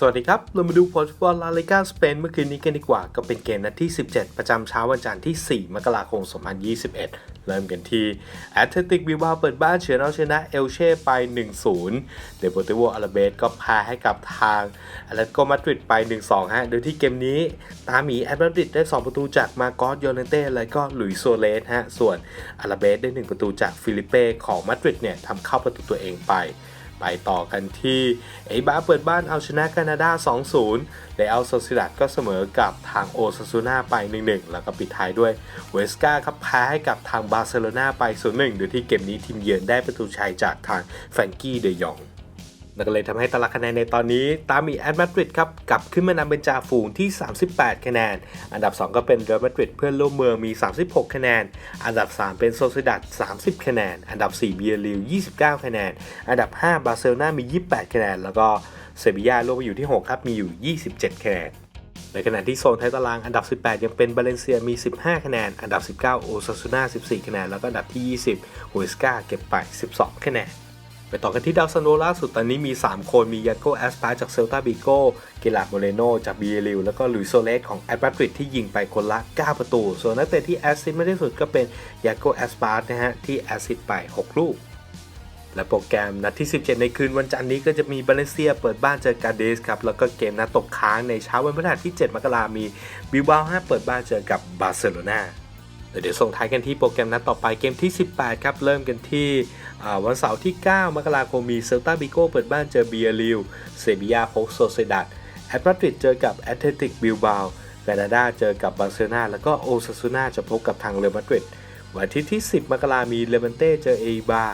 สวัสดีครับ เรามาดูผลฟุตบอลลาลิกาสเปนเมื่อคืนนี้กันดีกว่า ก็เป็นเกมนัดที่ 17 ประจำเช้าวันจันทร์ที่ 4 มกราคม 2021 เริ่มกันที่แอตเลติกบิวบาเปิดบ้านเฉือนเอาชนะเอลเช่ไป 1-0 เดโปเตโวอาราเบสก็แพ้ให้กับทางแอตเลติโกมาดริดไป 1-2 ฮะ โดยที่เกมนี้ตามหมีแอตเลติกได้ 2 ประตูจากมาโกอสโยเลนเต้และก็หลุยส์โซเลสฮะ ส่วนอาราเบสได้ 1 ประตูจากฟิลิเป้ของมาดริดเนี่ยทำเข้าประตูตัวเองไป ไปต่อกันที่เอบาเปิดบ้านเอาชนะแคนาดา 2-0และเอาโซซิดัดก็เสมอกับทางโอซาซูนาไป 1-1 แล้วก็ปิดท้ายด้วยเวสกาครับแพ้ให้กับทางบาร์เซโลนาไป 0-1 โดยที่เกมนี้ทีมเยือนได้ประตูชัยจากทางแฟรงกี้เดยอง นั่นก็เลยทำให้ตารางคะแนนในตอนนี้ ตามมีแอตมาดริดครับกลับขึ้นมานำเป็นจ่าฝูงที่ 38 คะแนน อันดับ 2 ก็เป็นเรอัลมาดริดเพื่อนร่วมเมืองมี 36 คะแนน อันดับ 3 เป็นโซซิดัด30 คะแนน อันดับ 4 เบียริว29 คะแนน อันดับ 5 บาร์เซโลนามี 28 คะแนน แล้วก็เซบียาลงมาอยู่ที่ 6 ครับมีอยู่ 27 คะแนนในขณะที่โซนท้ายตารางอันดับ 18 ยังเป็นบาเลนเซียมี 15 คะแนน อันดับ 19 โอซาซูนา14 คะแนน แล้วก็อันดับที่ 20ฮุสกาเก็บไป 12 คะแนน ไปต่อกันที่ดาวซันโดล่าสุดตอนนี้มี 3 คนมียาโกแอสปาจากเซลตาบิโกเกลาโมเรโนจากบีเอลิวแล้วก็ลุยโซเลสของแอตมาดริดที่ยิงไปคนละ 9 ประตู ส่วนนักเตะที่แอสซิสต์ไม่ได้สุดก็เป็นยาโกแอสปาร์นะฮะที่แอสซิสต์ไป 6 ลูกและโปรแกรมนัดที่ 17 ในคืนวันจันทร์นี้ก็จะมีบาเลเซียเปิดบ้านเจอกาเดสครับ แล้วก็เกมนัดตกค้างในเช้าวันพฤหัสที่ 7 มกรามีบิลบาฮเปิดบ้านเจอกับบาร์เซโลนา เดี๋ยวส่งท้ายกันที่โปรแกรมนัดต่อไปเกมที่ 18 ครับ เริ่มกันที่วันเสาร์ที่ 9 มกราคมมีเซลตาบิโก้เปิดบ้านเจอเบียริวเซบียาพบโซเซดัดแอตมาดริดเจอกับแอตเลติกบิลบาแกนาดาเจอกับบาร์เซโลนาแล้วก็โอซาซูนาจะพบกับทางเรอัลมาดริดวันอาทิตย์ที่ 10 มกรามีเลเวนเต้เจอเอบา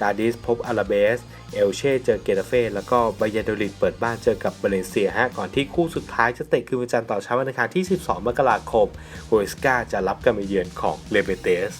กาดิสพบอาราเบส เอลเช่เจอเกตาเฟ่แล้วก็บายาโดลิดเปิดบ้านเจอกับบาเลนเซียฮะก่อนที่คู่สุดท้ายจะเตะคืนวันจันทร์ต่อเช้าวันอังคารที่ 12 มกราคมโฮสกาจะรับการมาเยือนของเลเบเตส